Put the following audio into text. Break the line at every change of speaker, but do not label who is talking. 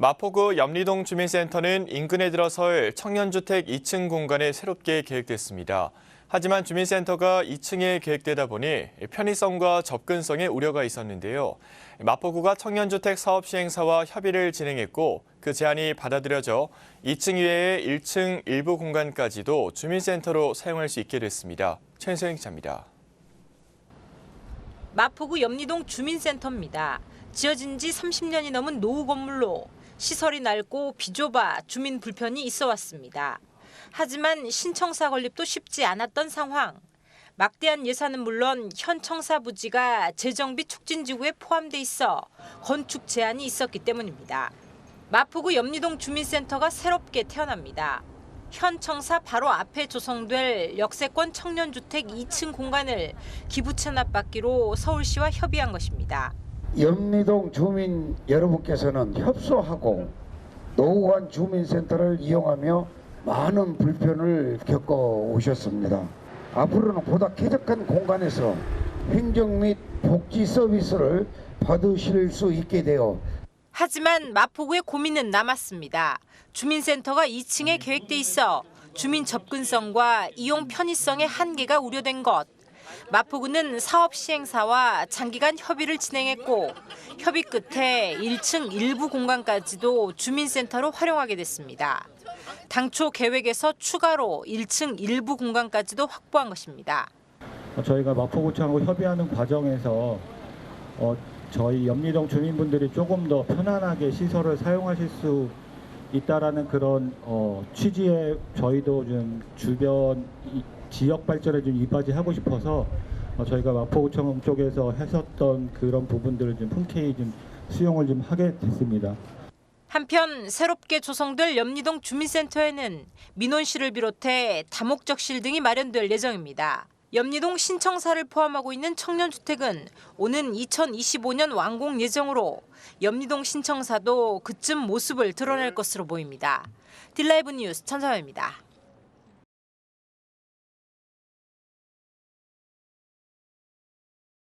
마포구 염리동 주민센터는 인근에 들어설 청년주택 2층 공간에 새롭게 계획됐습니다. 하지만 주민센터가 2층에 계획되다 보니 편의성과 접근성에 우려가 있었는데요. 마포구가 청년주택 사업 시행사와 협의를 진행했고 그 제안이 받아들여져 2층 이외에 1층 일부 공간까지도 주민센터로 사용할 수 있게 됐습니다. 최소영 기자입니다.
마포구 염리동 주민센터입니다. 지어진 지 30년이 넘은 노후 건물로 시설이 낡고 비좁아 주민 불편이 있어 왔습니다. 하지만 신청사 건립도 쉽지 않았던 상황. 막대한 예산은 물론 현 청사 부지가 재정비 촉진 지구에 포함돼 있어 건축 제한이 있었기 때문입니다. 마포구 염리동 주민센터가 새롭게 태어납니다. 현 청사 바로 앞에 조성될 역세권 청년주택 2층 공간을 기부 채납받기로 서울시와 협의한 것입니다.
염리동 주민 여러분께서는 협소하고 노후한 주민센터를 이용하며 많은 불편을 겪어 오셨습니다. 앞으로는 보다 쾌적한 공간에서 행정 및 복지 서비스를 받으실 수 있게 되어
하지만 마포구의 고민은 남았습니다. 주민센터가 2층에 계획돼 있어 주민 접근성과 이용 편의성의 한계가 우려된 것. 마포구는 사업 시행사와 장기간 협의를 진행했고 협의 끝에 1층 일부 공간까지도 주민센터로 활용하게 됐습니다. 당초 계획에서 추가로 1층 일부 공간까지도 확보한 것입니다.
어, 저희가 마포구청하고 협의하는 과정에서 어, 저희 염리동 주민분들이 조금 더 편안하게 시설을 사용하실 수 있다라는 그런 어, 취지에 저희도 좀 주변 이- 지역 발전에 좀 이바지 하고 싶어서 어, 저희가 마포구청 쪽에서 했었던 그런 부분들을 좀 흔쾌히 좀 수용을 좀 하게 됐습니다.
한편 새롭게 조성될 염리동 주민센터에는 민원실을 비롯해 다목적실 등이 마련될 예정입니다. 염리동 신청사를 포함하고 있는 청년주택은 오는 2025년 완공 예정으로 염리동 신청사도 그쯤 모습을 드러낼 것으로 보입니다. 딜라이브 뉴스 천사입니다.